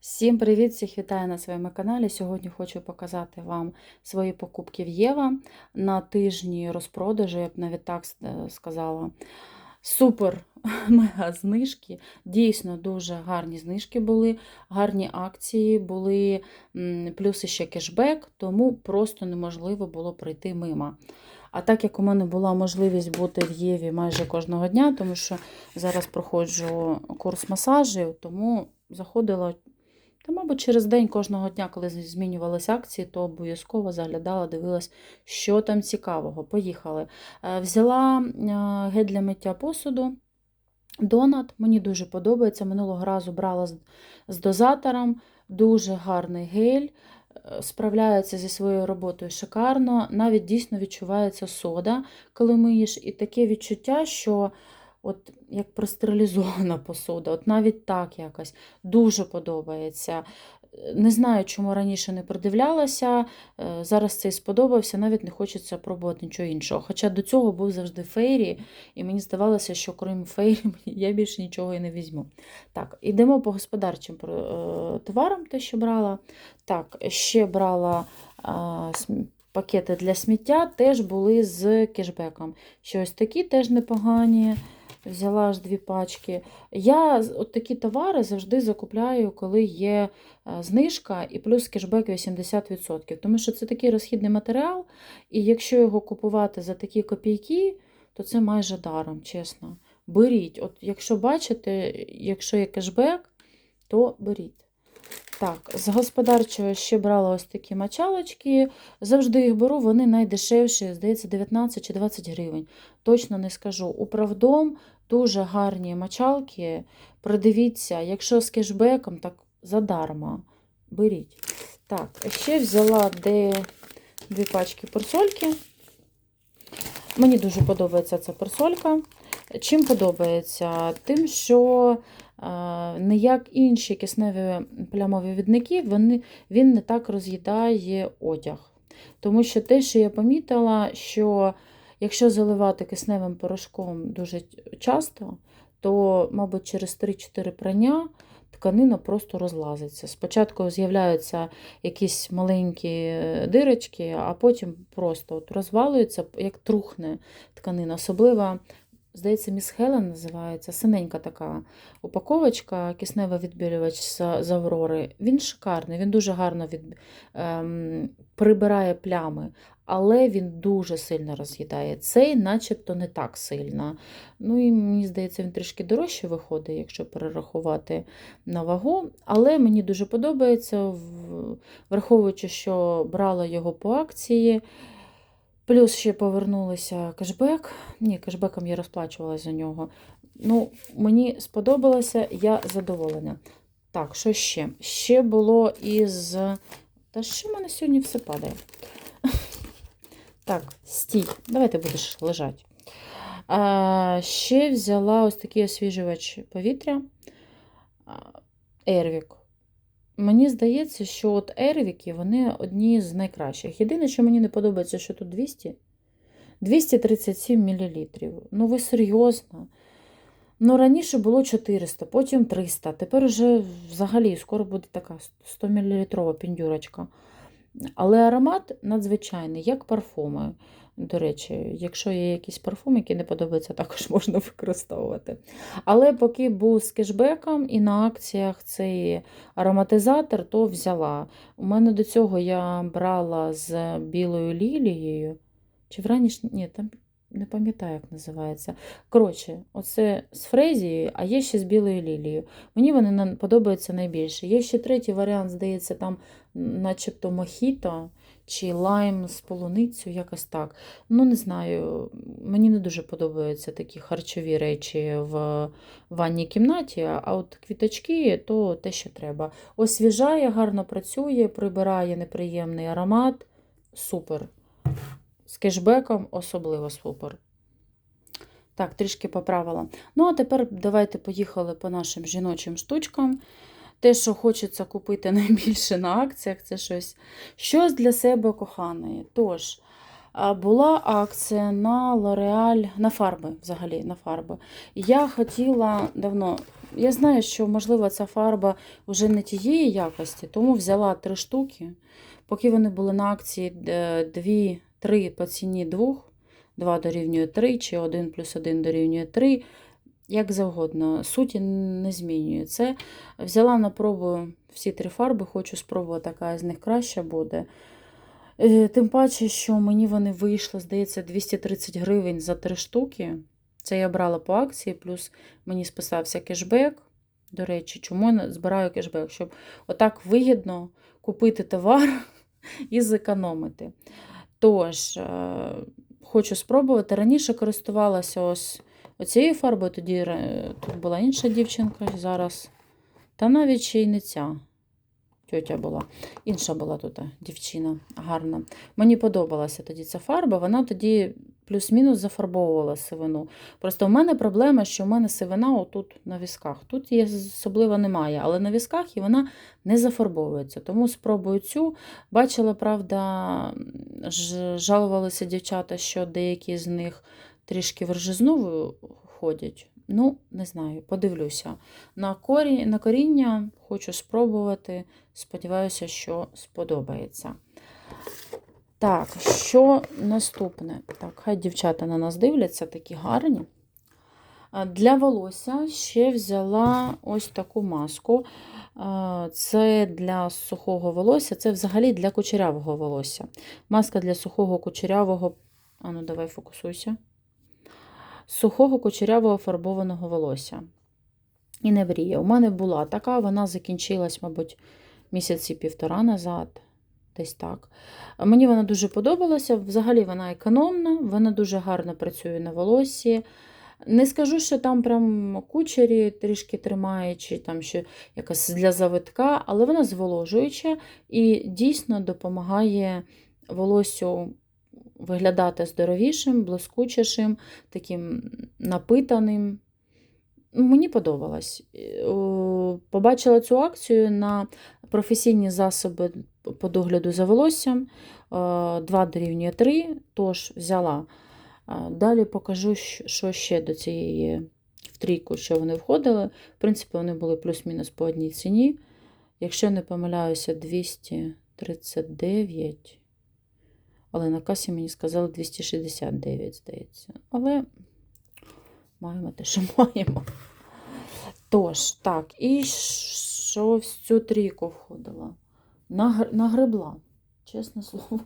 Всім привіт! Всіх вітаю на своєму каналі. Сьогодні хочу показати вам свої покупки в Єва на тижні розпродажу, я б навіть так е, сказала. Супер мега знижки. Дійсно дуже гарні знижки були, гарні акції були, плюс ще кешбек, тому просто неможливо було пройти мимо. А так як у мене була можливість бути в Єві майже кожного дня, тому що зараз проходжу курс масажів, тому заходила та, мабуть, через день кожного дня, коли змінювалися акції, то обов'язково заглядала, дивилась, що там цікавого. Поїхали. Е, Взяла е, гель для миття посуду. Донат, мені дуже подобається. Минулого разу брала з, дозатором. Дуже гарний гель. е, Справляється зі своєю роботою шикарно. Навіть дійсно відчувається сода, коли миєш. І таке відчуття, що от як простерилізована посуда, от навіть так якось дуже подобається. Не знаю, чому раніше не придивлялася. е, Зараз цей сподобався, навіть не хочеться пробувати нічого іншого. Хоча до цього був завжди фейрі, і мені здавалося, що крім фейрі я більше нічого і не візьму. Так, ідемо по господарчим е, товарам, те, що брала. Так, ще брала пакети для сміття, теж були з кешбеком. Що ось такі теж непогані. Взяла аж дві пачки. Я от такі товари завжди закупляю, коли є е, знижка і плюс кешбек 80%. Тому що це такий розхідний матеріал, і якщо його купувати за такі копійки, то це майже даром, чесно. Беріть. От Якщо бачите, якщо є кешбек, то беріть. Так, з господарчого ще брала ось такі мочалочки. Завжди їх беру, вони найдешевші, здається, 19 чи 20 гривень. Точно не скажу. Управдом дуже гарні мочалки. Придивіться, якщо з кешбеком, так задарма. Беріть. Так, ще взяла де дві пачки персольки. Мені дуже подобається ця персолька. Чим подобається? Тим, що не як інші кисневі плямові відники, вони, він не так роз'їдає одяг. Тому що те, що я помітила, що якщо заливати кисневим порошком дуже часто, то, мабуть, через 3-4 прання тканина просто розлазиться. Спочатку з'являються якісь маленькі е, дирочки, а потім просто от розвалюється, як трухне тканина. Особливо, здається, міс Хелен називається, синенька така упаковочка, кисневий відбілювач з Аврори. Він шикарний, він дуже гарно від, ем, прибирає плями. Але він дуже сильно роз'їдає. Цей, начебто, не так сильно. Ну і мені здається, він трішки дорожче виходить, якщо перерахувати на вагу. Але мені дуже подобається, враховуючи, що брала його по акції. Плюс ще повернулися кешбек. Ні, кешбеком я розплачувалася за нього. Ну, мені сподобалося, я задоволена. Так, що ще? Ще було із. Та що в мене сьогодні все падає? Так, стій, давай ти будеш лежати. А, ще взяла ось такий освіжувач повітря. Ервік. Мені здається, що от Ервіки вони одні з найкращих. Єдине, що мені не подобається, що тут 200. 237 мл. Ну, ви серйозно? Ну, раніше було 400, потім 300. Тепер вже взагалі скоро буде така 100 мл піндюрочка. Але аромат надзвичайний, як парфуми. До речі, якщо є якісь парфуми, які не подобаються, також можна використовувати. Але поки був з кешбеком і на акціях цей ароматизатор, то взяла. У мене до цього я брала з білою лілією. Чи враніш... Ні, там не пам'ятаю, як називається. Коротше, оце з фрезією, а є ще з білою лілією. Мені вони подобаються найбільше. Є ще третій варіант, здається, там начебто мохіто чи лайм з полуницею, якось так. Ну, не знаю, мені не дуже подобаються такі харчові речі в ванній кімнаті, а от квіточки то те, що треба. Освіжає, гарно працює, прибирає неприємний аромат. Супер. З кешбеком особливо супер. Так, трішки поправила. Ну, а тепер давайте поїхали по нашим жіночим штучкам. Те, що хочеться купити найбільше на акціях, це щось, щось для себе коханої. Тож, була акція на L'Oreal, на фарби взагалі, на фарби. Я хотіла давно я знаю, що, можливо, ця фарба вже не тієї якості, тому взяла три штуки. Поки вони були на акції 2-3 по ціні 2, 2 дорівнює 3, чи 1 плюс 1 дорівнює 3, як завгодно. Суті не змінює це. Взяла на пробу всі три фарби, хочу спробувати, яка з них краща буде. Е, Тим паче, що мені вони вийшли, здається, 230 гривень за три штуки. Це я брала по акції, плюс мені списався кешбек. До речі, чому я збираю кешбек? Щоб отак вигідно купити товар і зекономити. Тож, е, хочу спробувати. Раніше користувалася ось оцією фарбою, тоді е, тут була інша дівчинка зараз. Та навіть ще й не ця тьотя була. Інша була тут дівчина гарна. Мені подобалася тоді ця фарба, вона тоді плюс-мінус зафарбовувала сивину. Просто в мене проблема, що в мене сивина отут на візках. Тут її особливо немає, але на візках і вона не зафарбовується. Тому спробую цю. Бачила, правда, жалувалися дівчата, що деякі з них трішки в ходять. Ну, не знаю, подивлюся. На, корі... на коріння хочу спробувати. Сподіваюся, що сподобається. Так, що наступне? Так, хай дівчата на нас дивляться, такі гарні. Для волосся ще взяла ось таку маску. Це для сухого волосся, це взагалі для кучерявого волосся. Маска для сухого кучерявого. А ну, давай фокусуйся. Сухого кучерявого фарбованого волосся. І не мрія. У мене була така, вона закінчилась, мабуть, місяці півтора назад. Десь так. Мені вона дуже подобалася. Взагалі вона економна, вона дуже гарно працює на волосі. Не скажу, що там прям кучері трішки тримає, чи там ще якась для завитка, але вона зволожуюча і дійсно допомагає волосю виглядати здоровішим, блискучішим, таким напитаним. Мені подобалось. Е, Побачила цю акцію на професійні засоби по догляду за волоссям. 2 дорівнює 3, тож взяла. Далі покажу, що ще до цієї в трійку, що вони входили. В принципі, вони були плюс-мінус по одній ціні. Якщо не помиляюся, 239. Але на касі мені сказали 269, здається. Але маємо те, що маємо. Тож, так, і що в цю трійку входило? Нагр- Нагребла, чесне слово.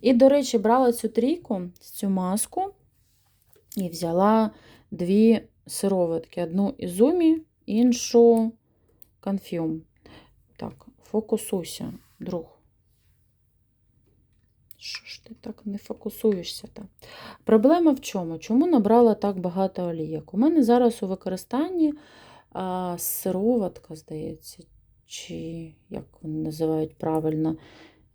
І, до речі, брала цю трійку, цю маску, і взяла дві сироватки. Одну ізумі, іншу конфюм. Так, фокусуйся, друг. Що ж ти так не фокусуєшся? -то? Проблема в чому? Чому набрала так багато олійок? У мене зараз у використанні а, сироватка, здається, чи як вони називають правильно,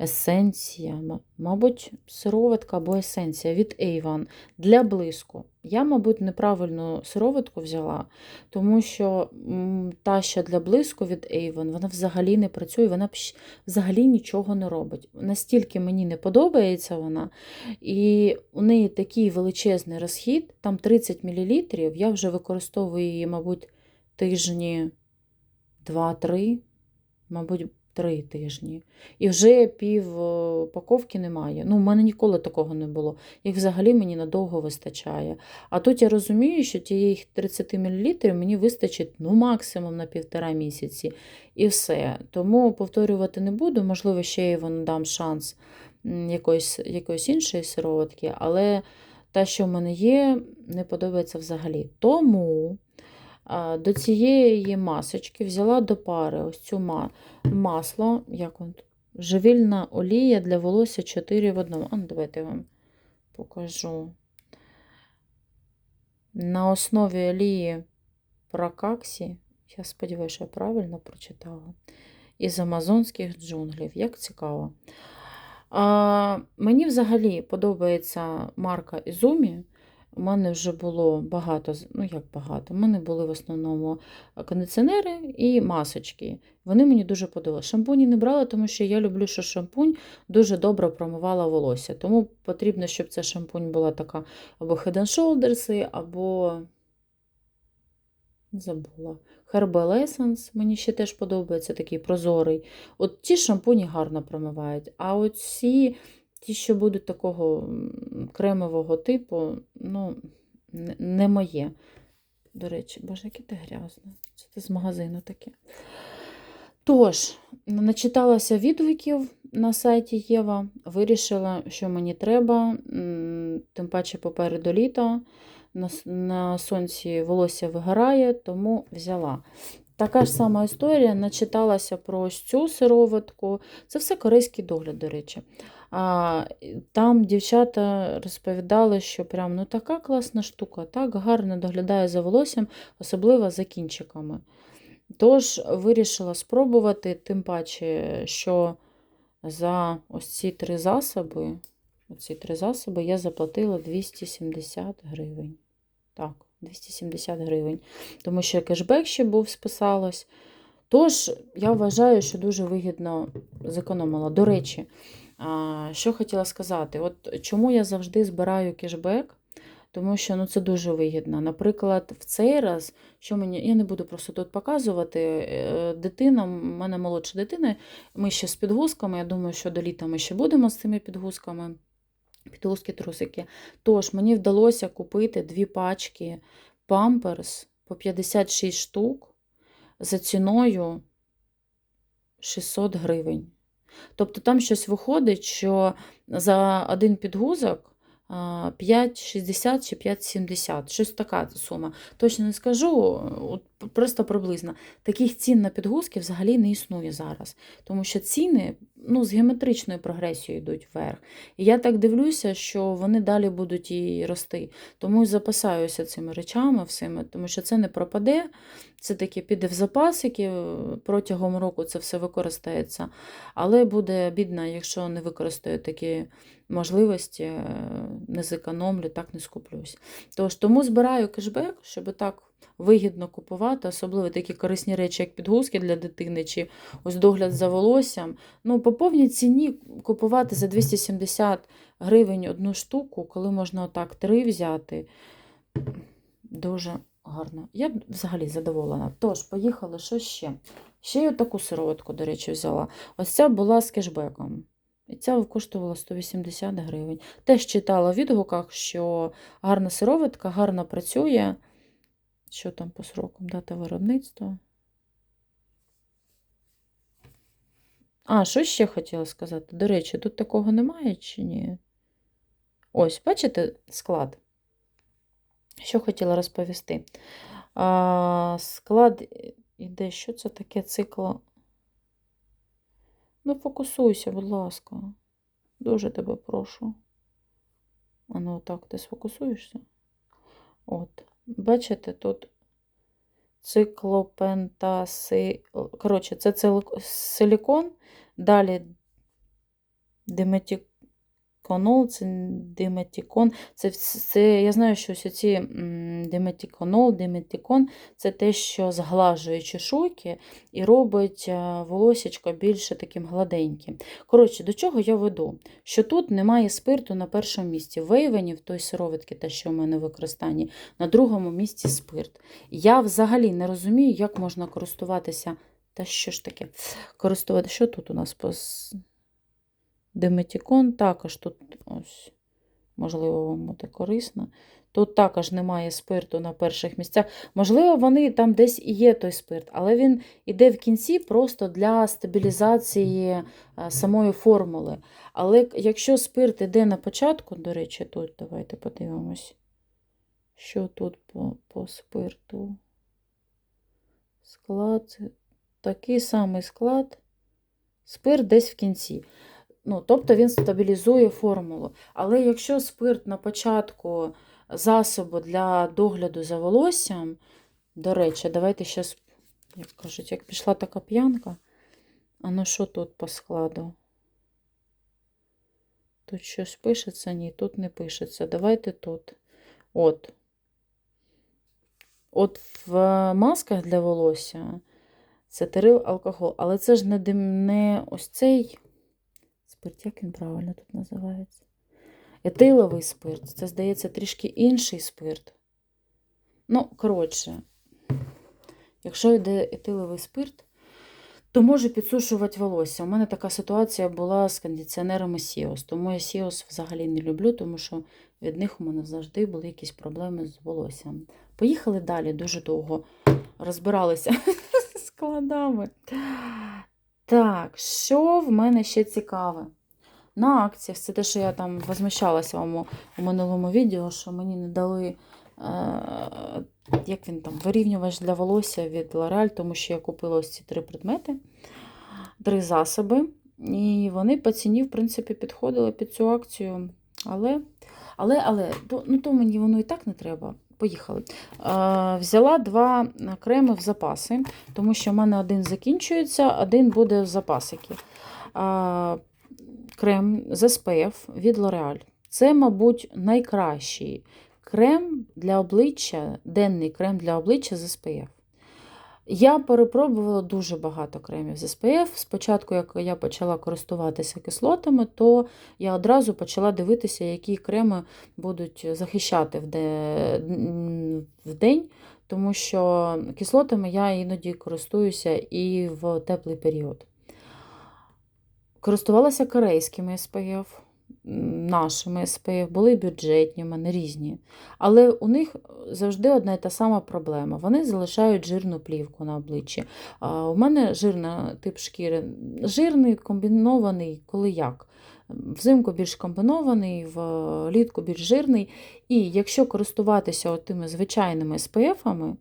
есенція. Мабуть, сироватка або есенція від Avon для блиску. Я, мабуть, неправильну сироватку взяла, тому що та, що для блиску від Avon, вона взагалі не працює, вона взагалі нічого не робить. Настільки мені не подобається вона, і у неї такий величезний розхід, там 30 мл, я вже використовую її, мабуть, тижні 2-3, мабуть, 3 тижні. І вже пів е, упаковки немає. Ну, в мене ніколи такого не було. Їх взагалі мені надовго вистачає. А тут я розумію, що тієї 30 мл мені вистачить ну, максимум на півтора місяці. І все. Тому повторювати не буду. Можливо, ще я вам дам шанс якоїсь, якоїсь іншої сироватки, але та, що в мене є, не подобається взагалі. Тому до цієї масочки взяла до пари ось цю масло, як тут? Живільна олія для волосся 4 в одному. А, давайте я вам покажу. На основі олії прокаксі, я сподіваюся, що я правильно прочитала, із амазонських джунглів. Як цікаво. А, мені взагалі подобається марка Ізумі. У мене вже було багато, ну як багато, у мене були в основному кондиціонери і масочки. Вони мені дуже подобалися. Шампуні не брала, тому що я люблю, що шампунь дуже добре промивала волосся. Тому потрібно, щоб ця шампунь була така або Head Shoulders, або Забула. Herbal Essence, мені ще теж подобається, такий прозорий. От ті шампуні гарно промивають, а от ці, ті, що будуть такого кремового типу, ну, не- моє. До речі, боже, яке ти грязне. Це ти з магазину таке. Тож, начиталася відгуків на сайті Єва, вирішила, що мені треба, тим паче попереду с- на сонці волосся вигорає, тому взяла. Така ж сама історія, начиталася про ось цю сироватку. Це все корейський догляд, до речі. А, там дівчата розповідали, що прям ну така класна штука, так гарно доглядає за волоссям, особливо за кінчиками. Тож вирішила спробувати, тим паче, що за ось ці три засоби, оці три засоби я заплатила 270 гривень. Так, 270 гривень. Тому що кешбек ще був, списалось. Тож, я вважаю, що дуже вигідно зекономила. До речі, що хотіла сказати, от чому я завжди збираю кешбек? Тому що ну, це дуже вигідно. Наприклад, в цей раз, що мені, я не буду просто тут показувати, е, дитина, в мене молодша дитина, ми ще з підгузками, я думаю, що до літа ми ще будемо з цими підгузками. Підгузки, трусики. Тож мені вдалося купити дві пачки памперс по 56 штук за ціною 600 гривень. Тобто там щось виходить, що за один підгузок 5,60 чи 5,70. Щось така сума. Точно не скажу, просто приблизно. Таких цін на підгузки взагалі не існує зараз. Тому що ціни ну, з геометричною прогресією йдуть вверх. І я так дивлюся, що вони далі будуть і рости. Тому і запасаюся цими речами всіми, тому що це не пропаде, це таки піде в запас, який протягом року це все використається. Але буде бідно, якщо не використаю такі можливості, е, не зекономлю, так не скуплюсь. Тож тому збираю кешбек, щоб так вигідно купувати, особливо такі корисні речі, як підгузки для дитини, чи ось догляд за волоссям. Ну, по повній ціні купувати за 270 гривень одну штуку, коли можна отак три взяти. Дуже гарно. Я взагалі задоволена. Тож, поїхали, що ще? Ще й таку сироватку, до речі, взяла. Ось ця була з кешбеком. І ця коштувала 180 гривень. Теж читала в відгуках, що гарна сироватка, гарно працює. Що там по срокам? Дата виробництва. А, що ще хотіла сказати? До речі, тут такого немає чи ні? Ось, бачите склад? Що хотіла розповісти? А, склад іде, що це таке цикло? Ну, фокусуйся, будь ласка. Дуже тебе прошу. А ну так, ти сфокусуєшся? От. Бачите, тут циклопентаси. Коротше, це силікон, далі диметиконол, це диметикон. Це, це, я знаю, що ось ці м, диметиконол, диметикон це те, що зглажує чешуйки і робить е, волосечко більше таким гладеньким. Коротше, до чого я веду? Що тут немає спирту на першому місці. Вейвені в той сироватки, те, що в мене в використанні, на другому місці спирт. Я взагалі не розумію, як можна користуватися. Та що ж таке? Користувати, що тут у нас Диметікон також тут ось, можливо, вам буде корисно. Тут також немає спирту на перших місцях. Можливо, вони там десь і є той спирт, але він іде в кінці просто для стабілізації е, самої формули. Але якщо спирт іде на початку, до речі, тут давайте подивимось, що тут по, по спирту. Склад, такий самий склад. Спирт десь в кінці. Ну, тобто він стабілізує формулу. Але якщо спирт на початку засобу для догляду за волоссям, до речі, давайте зараз, як кажуть, як пішла така п'янка. А ну що тут по складу? Тут щось пишеться? Ні, тут не пишеться. Давайте тут. От. От в масках для волосся це терил алкоголь. Але це ж не, не ось цей спирт, як він правильно тут називається? Етиловий спирт. Це, здається, трішки інший спирт. Ну, коротше, Якщо йде етиловий спирт, то може підсушувати волосся. У мене така ситуація була з кондиціонерами Сіос. Тому я Сіос взагалі не люблю, тому що від них у мене завжди були якісь проблеми з волоссям. Поїхали далі, дуже довго розбиралися складами. Так, що в мене ще цікаве? На акціях, це те, що я там возмущалася вам у, минулому відео, що мені не дали, е, як він там, вирівнювач для волосся від L'Oreal, тому що я купила ось ці три предмети, три засоби. І вони по ціні, в принципі, підходили під цю акцію. Але, але, але, то, ну то мені воно і так не треба. Поїхали. Е, взяла два креми в запаси, тому що в мене один закінчується, один буде в запасики. Крем з SPF від L'Oreal. Це, мабуть, найкращий крем для обличчя, денний крем для обличчя з SPF. Я перепробувала дуже багато кремів з SPF. Спочатку, як я почала користуватися кислотами, то я одразу почала дивитися, які креми будуть захищати в день, тому що кислотами я іноді користуюся і в теплий період. Користувалася корейськими м, нашими SPF, були бюджетні, в мене різні. Але у них завжди одна і та сама проблема. Вони залишають жирну плівку на обличчі. А у мене жирна тип шкіри, жирний, комбінований, коли як. Взимку більш комбінований, влітку більш жирний. І якщо користуватися тими звичайними SPF-ами,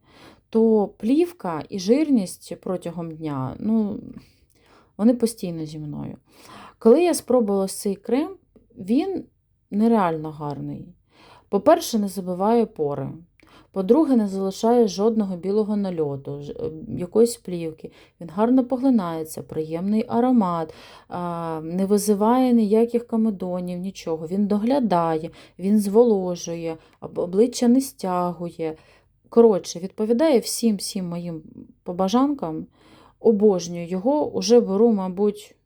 то плівка і жирність протягом дня, ну, вони постійно зі мною. Коли я спробувала цей крем, він нереально гарний. По-перше, не забиває пори. По-друге, не залишає жодного білого нальоту, е, якоїсь плівки. Він гарно поглинається, приємний аромат, не визиває ніяких комедонів, нічого. Він доглядає, він зволожує, об- обличчя не стягує. Коротше, відповідає всім всім моїм побажанкам. Обожнюю його, уже беру, мабуть,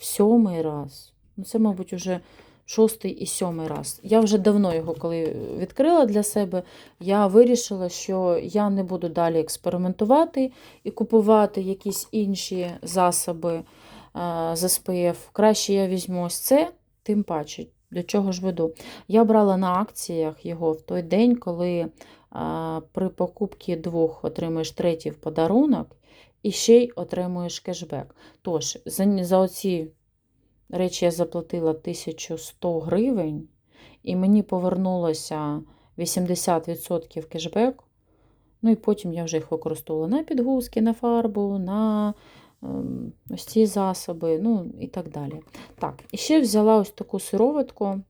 сьомий раз. Ну, це, мабуть, уже шостий і сьомий раз. Я вже давно його, коли відкрила для себе, я вирішила, що я не буду далі експериментувати і купувати якісь інші засоби з SPF. Краще я візьму ось це, тим паче. До чого ж веду? Я брала на акціях його в той день, коли а, при покупці двох отримуєш третій в подарунок і ще й отримуєш кешбек. Тож, за, за оці речі я заплатила 1100 гривень, і мені повернулося 80% кешбеку. Ну і потім я вже їх використовувала на підгузки, на фарбу, на ем, ось ці засоби, ну і так далі. Так, і ще взяла ось таку сироватку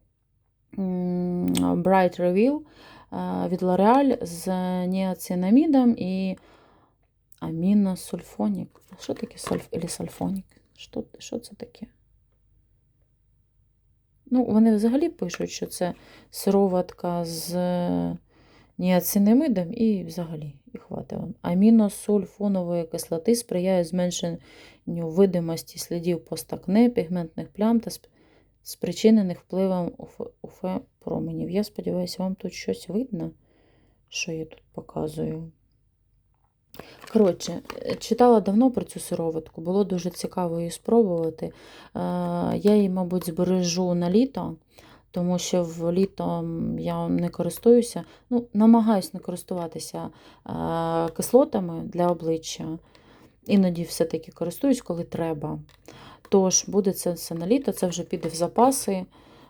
Bright Reveal е, від L'Oreal з ніацинамідом і аміносульфонік. Що таке сульф... Или сульфонік? Що, що це таке? Ну, вони взагалі пишуть, що це сироватка з ніацинамидом і взагалі, і хватить вам. Аміносульфонової кислоти сприяє зменшенню видимості слідів постакне, пігментних плям та спричинених впливом УФ- УФ-променів. Я сподіваюся, вам тут щось видно, що я тут показую. Коротше, читала давно про цю сироватку, було дуже цікаво її спробувати. Е, Я її, мабуть, збережу на літо, тому що в літо я не користуюся, ну, намагаюся не користуватися е, кислотами для обличчя. Іноді все-таки користуюсь, коли треба. Тож, буде це все на літо, це вже піде в запаси,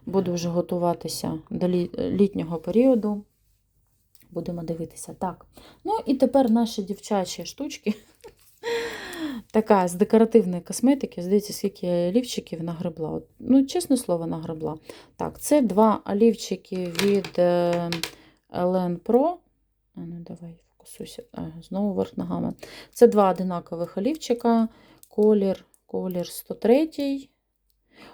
буду вже готуватися до літнього періоду. Будемо дивитися. Так. Ну і тепер наші дівчачі штучки. Така з декоративної косметики. Здається, скільки олівчиків нагребла. От, Ну, чесне слово, нагребла. Так, це два олівчики від е, Elen Pro. Ну, давай, фокусуйся. А, знову верх ногами. Це два одинакових олівчика. Колір, колір 103.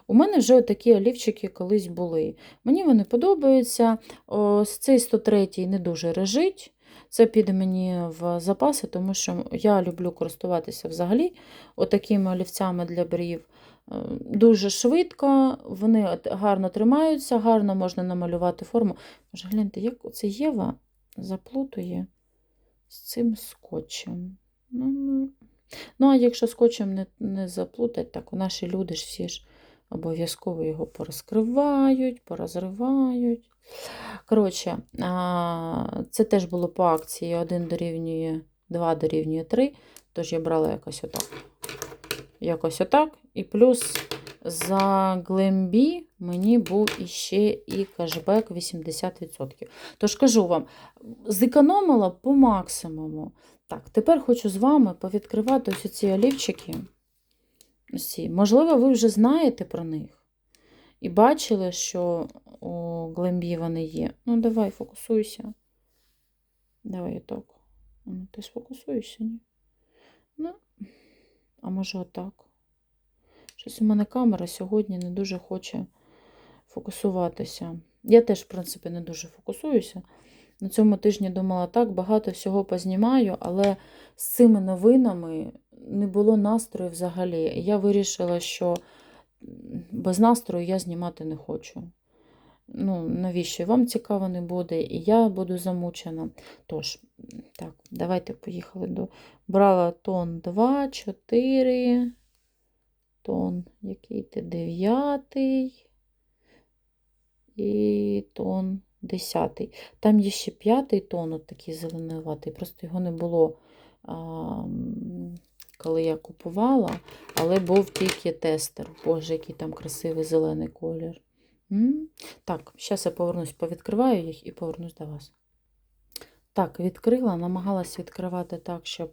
У мене вже такі олівчики колись були. Мені вони подобаються. Ось цей 103 не дуже режить. Це піде мені в запаси, тому що я люблю користуватися взагалі отакими олівцями для брів. Е, Дуже швидко, вони гарно тримаються, гарно можна намалювати форму. Може, гляньте, як оце Єва заплутує з цим скотчем. Ну, ну. ну а якщо скотчем не, не заплутать, так наші люди ж всі ж обов'язково його порозкривають, порозривають. Коротше, це теж було по акції 1 дорівнює 2 дорівнює 3, тож я брала якось отак. Якось отак. І плюс за Глембі мені був іще і кешбек 80%. Тож кажу вам, зекономила по максимуму. Так, тепер хочу з вами повідкривати ось ці олівчики. Ці. Можливо, ви вже знаєте про них. І бачили, що у Глембі вони є. Ну, давай, фокусуйся. Давай так. Ну, Ти сфокусуєшся, ні? Ну, а може отак. Щось у мене камера сьогодні не дуже хоче фокусуватися. Я теж, в принципі, не дуже фокусуюся. На цьому тижні думала так, багато всього познімаю, але з цими новинами не було настрою взагалі. Я вирішила, що без настрою я знімати не хочу. Ну, навіщо? Вам цікаво не буде, і я буду замучена. Тож, так, давайте поїхали до. Брала тон 2, 4, тон, який ти дев'ятий і тон десятий. Там є ще п'ятий тон, от такий зеленуватий, просто його не було, а, коли я купувала, але був тільки тестер. Боже, який там красивий зелений колір. М? Так, зараз я повернусь, повідкриваю їх і повернусь до вас. Так, відкрила, намагалась відкривати так, щоб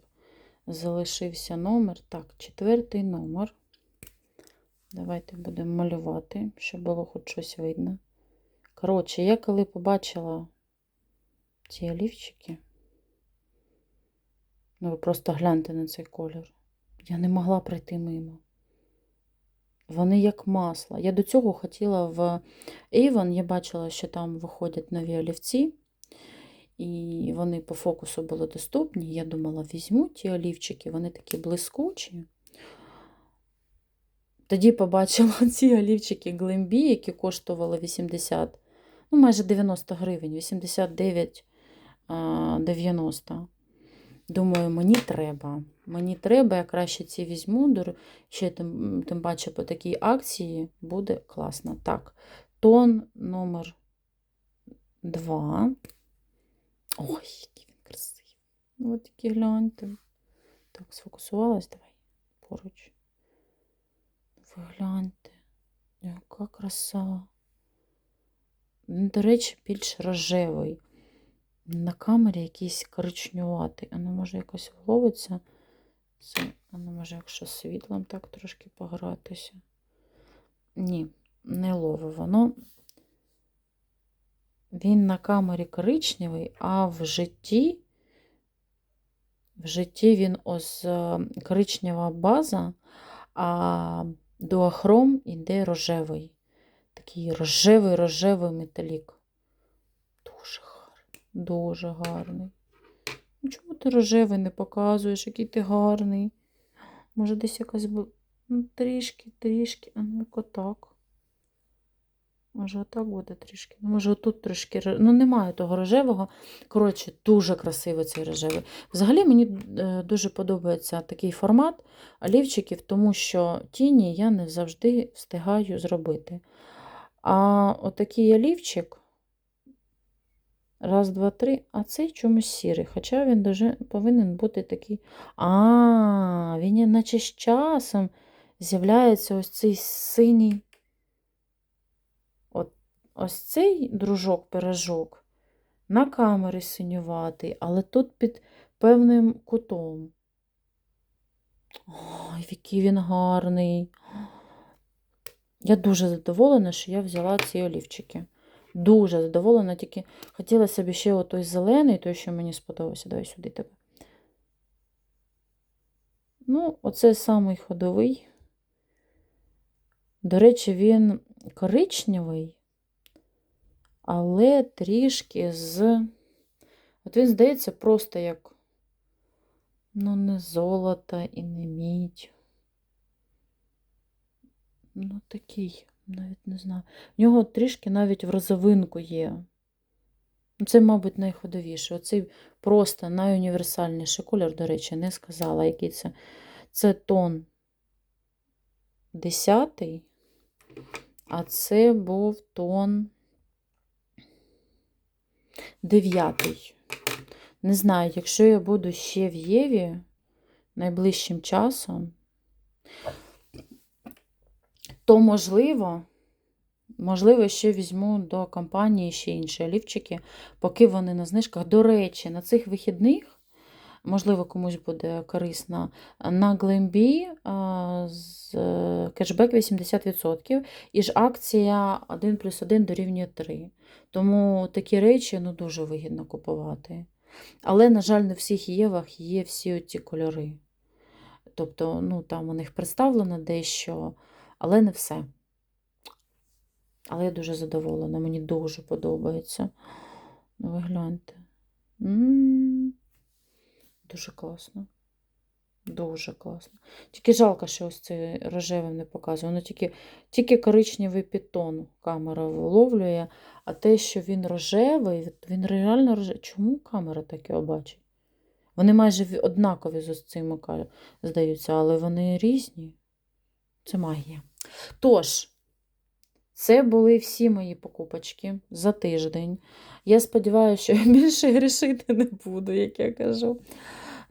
залишився номер. Так, четвертий номер. Давайте будемо малювати, щоб було хоч щось видно. Коротше, я коли побачила ці олівчики, ну ви просто гляньте на цей колір, я не могла пройти мимо. Вони як масло. Я до цього хотіла в Avon, я бачила, що там виходять нові олівці, і вони по фокусу були доступні. Я думала, візьму ті олівчики, вони такі блискучі. Тоді побачила ці олівчики Глембі, які коштували 80, ну майже 90 гривень, 89,90. Думаю, мені треба. Мені треба, я краще ці візьму. Ще тим, тим паче по такій акції буде класно. Так, тон номер 2. Ой, який він красивий. Ось такі гляньте. Так, сфокусувалась, давай поруч. Ви гляньте, яка краса. До речі, більш рожевий. На камері якийсь коричнюватий. Воно може якось вловиться. Воно може, якщо світлом так трошки погратися. Ні, не ловить воно. Він на камері коричневий, а в житті, в житті він ось е, коричнева база, а дуахром іде рожевий. Такий рожевий рожевий металік. Дуже гарний. Ну, Чому ти рожевий не показуєш, який ти гарний? Може, десь якась бу- ну, трішки, трішки, а ну отак. Може, отак буде трішки. Ну, може, отут трішки. Ну, немає того рожевого. Коротше, дуже красивий цей рожевий. Взагалі мені е, дуже подобається такий формат олівчиків, тому що тіні я не завжди встигаю зробити. А отакий олівчик. Раз, два, три, а цей чомусь сірий, хоча він дуже повинен бути такий. А, він наче з часом з'являється ось цей синій. От, ось цей дружок-пирожок на камері синюватий, але тут під певним кутом. Ой, який він гарний. Я дуже задоволена, що я взяла ці олівчики. Дуже задоволена, тільки хотілося б ще отой зелений, той, що мені сподобався. Давай сюди тебе. Ну, оце самий ходовий. До речі, він коричневий, але трішки з. От він здається просто як, ну, не золото і не мідь. Ну, такий, навіть не знаю. В нього трішки навіть в розовинку є. Ну, Це, мабуть, найходовіше. Оцей просто найуніверсальніший колір, до речі, не сказала, який це. Це тон 10, а це був тон 9. Не знаю, якщо я буду ще в Єві найближчим часом, то можливо, можливо, ще візьму до компанії ще інші олівчики, поки вони на знижках. До речі, на цих вихідних, можливо, комусь буде корисно, на а, з е, кешбек 80%, і ж акція 1 плюс 1 дорівнює 3. Тому такі речі ну, дуже вигідно купувати. Але, на жаль, не в всіх Євах є всі ці кольори. Тобто, ну, там у них представлено дещо, але не все. Але я дуже задоволена, мені дуже подобається. Ну, ви гляньте. М, Дуже класно. Дуже класно. Тільки жалко, що ось цей рожевим не показує. Воно тільки, тільки коричневий підтон камера виловлює, а те, що він рожевий, він реально рожевий. Чому камера так його бачить? Вони майже однакові з цими, здаються, але вони різні. Це магія. Тож, це були всі мої покупочки за тиждень. Я сподіваюся, що я більше грішити не буду, як я кажу.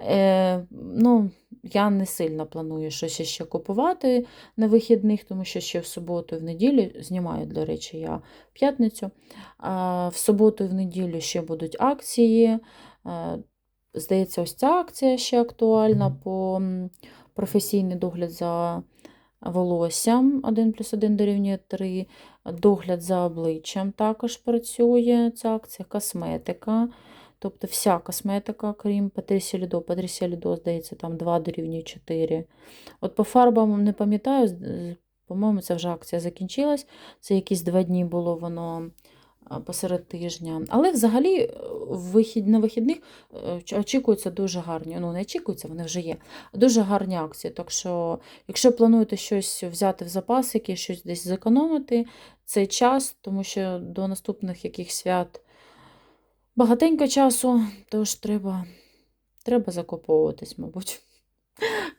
Е, ну, я не сильно планую щось ще купувати на вихідних, тому що ще в суботу і в неділю знімаю, до речі, я в п'ятницю. А в суботу і в неділю ще будуть акції. Е, Здається, ось ця акція ще актуальна по професійний догляд за волоссям 1 плюс 1 дорівнює 3. Догляд за обличчям також працює ця акція, косметика. Тобто вся косметика, крім Патрісі Лідо. Патрісі Лідо, здається, там 2 дорівнює 4. От по фарбам не пам'ятаю, по-моєму, це вже акція закінчилась. Це якісь два дні було воно посеред тижня. Але взагалі е, вихід, на вихідних е, очікуються дуже гарні. Ну, не очікуються, вони вже є. Дуже гарні акції. Так що, якщо плануєте щось взяти в запасики, щось десь зекономити, цей час, тому що до наступних яких свят багатенько часу, тож треба, треба закуповуватись, мабуть.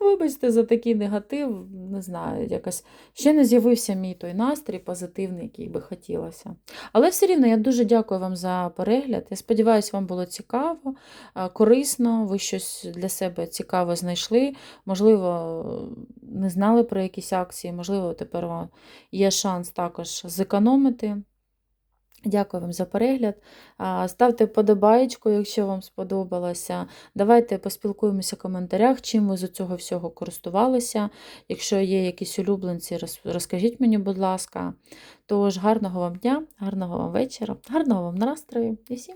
Вибачте за такий негатив, не знаю, якось ще не з'явився мій той настрій позитивний, який би хотілося. Але все рівно я дуже дякую вам за перегляд. Я сподіваюся, вам було цікаво, корисно, ви щось для себе цікаве знайшли. Можливо, не знали про якісь акції, можливо, тепер є шанс також зекономити. Дякую вам за перегляд. Ставте подобаєчку, якщо вам сподобалося. Давайте поспілкуємося в коментарях, чим ви з цього всього користувалися. Якщо є якісь улюбленці, розкажіть мені, будь ласка. Тож, гарного вам дня, гарного вам вечора, гарного вам настрою і всім